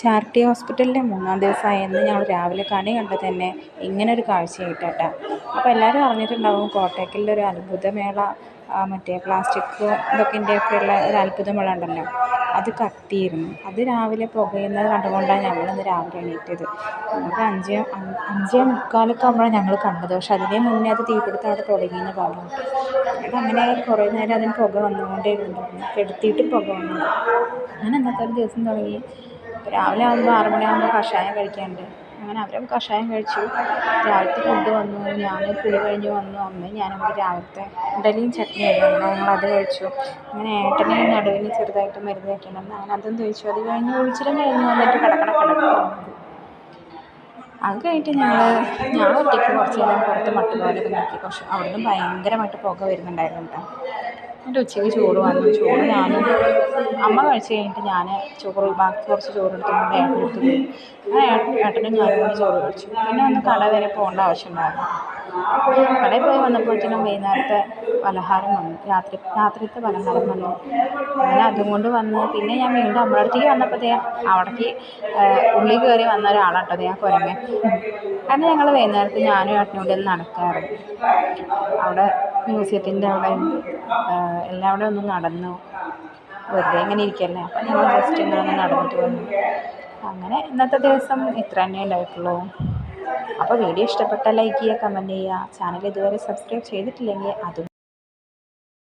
Charity ഹോസ്പിറ്റലിലെ മൂന്നാം ദിവസമായ ഇന്ന് ഞങ്ങൾ രാവിലെ കണി കണ്ടത് തന്നെ. ഇങ്ങനൊരു കാഴ്ചയായിട്ടാണ് അപ്പോൾ എല്ലാവരും അറിഞ്ഞിട്ടുണ്ടാവും കോട്ടയ്ക്കലിലൊരു അത്ഭുതമേള മറ്റേ പ്ലാസ്റ്റിക് ഇതൊക്കെ ഉള്ള ഒരു അത്ഭുതമേള ഉണ്ടല്ലോ. അത് കത്തിയിരുന്നു. അത് രാവിലെ പുകയുന്നത് കണ്ടുകൊണ്ടാണ് ഞങ്ങളിന്ന് രാവിലെ എണീറ്റത്. നമുക്ക് അഞ്ച് അഞ്ചേ മുക്കാലൊക്കെ ആകുമ്പോഴാണ് ഞങ്ങൾ കണ്ടത്. പക്ഷേ അതിനെ മുന്നേ അത് തീപിടുത്തം അവിടെ തുടങ്ങിയെന്ന് പറഞ്ഞു. അത് അങ്ങനെ കുറേ നേരം അതിന് പുക വന്നുകൊണ്ടേ ഇരുന്നു കെടുത്തിയിട്ട് പുക വന്നു. അങ്ങനെ അന്നത്തെ ഒരു ദിവസം തുടങ്ങി. രാവിലെ ആകുമ്പോൾ ആറ് മണിയാകുമ്പോൾ കഷായം കഴിക്കാനുണ്ട്. അങ്ങനെ അവരും കഷായം കഴിച്ചു. രാവിലത്തെ ഫുഡ് വന്നു. ഞാൻ കുളി കഴിഞ്ഞ് വന്നു. അമ്മയും ഞാനും കൂടി രാവിലത്തെ ഇഡലിയും ചട്നിയായിരുന്നു അങ്ങനെ ഞങ്ങളത് കഴിച്ചു. അങ്ങനെ ഏട്ടന് നടുവിന് ചെറുതായിട്ട് മരുന്ന് വയ്ക്കണമെന്ന് അങ്ങനെ അതും കഴിച്ചു. അത് കഴിഞ്ഞ് ഒഴിച്ചിലും കഴിഞ്ഞ്. വന്നിട്ട് കിടക്കണ കിടക്കുന്നത് അത് കഴിഞ്ഞിട്ട് ഞങ്ങൾ ഞാൻ ഒറ്റയ്ക്ക് കുറച്ച് നേരം പുറത്ത് മട്ടുപാലൊക്കെ നോക്കി. പക്ഷെ അവിടുന്ന് ഭയങ്കരമായിട്ട് പുക വരുന്നുണ്ടായിരുന്നു കേട്ടോ. എന്നിട്ട് ഉച്ചയ്ക്ക് ചോറ് വന്നു. ചോറ് ഞാനും അമ്മ കഴിച്ച് കഴിഞ്ഞിട്ട് ഞാൻ ചോറ് ബാക്കി കുറച്ച് ചോറ് എടുത്തുകൊണ്ട് ഏട്ടന്റെ അടുത്ത് പോയി. അങ്ങനെ ഏട്ടൻ ഏട്ടനും ഞാനും കൂടി ചോറ് കഴിച്ചു. പിന്നെ ഒന്ന് കട വരെ പോകേണ്ട ആവശ്യമുണ്ടായിരുന്നു. കടയിൽ പോയി വന്നപ്പോഴത്തേനും വൈകുന്നേരത്തെ പലഹാരം വന്നു. രാത്രി രാത്രിത്തെ പലഹാരം വന്നു. അങ്ങനെ അതും കൊണ്ട് വന്ന് പിന്നെ ഞാൻ വീണ്ടും അമ്മയുടെ അടുത്തേക്ക് വന്നപ്പോഴത്തേ അവിടേക്ക് ഉള്ളിൽ കയറി വന്ന ഒരാളാട്ടോ ഞാൻ ആ കുരങ്ങൻ. കാരണം ഞങ്ങൾ വൈകുന്നേരത്ത് ഞാനും ഏട്ടനും കൂടി നടക്കാറുണ്ട്. അവിടെ മ്യൂസിയത്തിന്റെ അവിടെ എല്ലാം അവിടെ ഒന്ന് നടന്നു. വെറുതെ ഇങ്ങനെ ഇരിക്കല്ലേ. അപ്പം ഞങ്ങൾ ജസ്റ്റ് ഒന്ന് നടന്നിട്ട് വന്നു. അങ്ങനെ ഇന്നത്തെ ദിവസം ഇത്ര തന്നെ ഉണ്ടായിട്ടുള്ളൂ. അപ്പോൾ വീഡിയോ ഇഷ്ടപ്പെട്ടാൽ ലൈക്ക് ചെയ്യുക കമന്റ് ചെയ്യുക. ചാനൽ ഇതുവരെ സബ്സ്ക്രൈബ് ചെയ്തിട്ടില്ലെങ്കിൽ അതും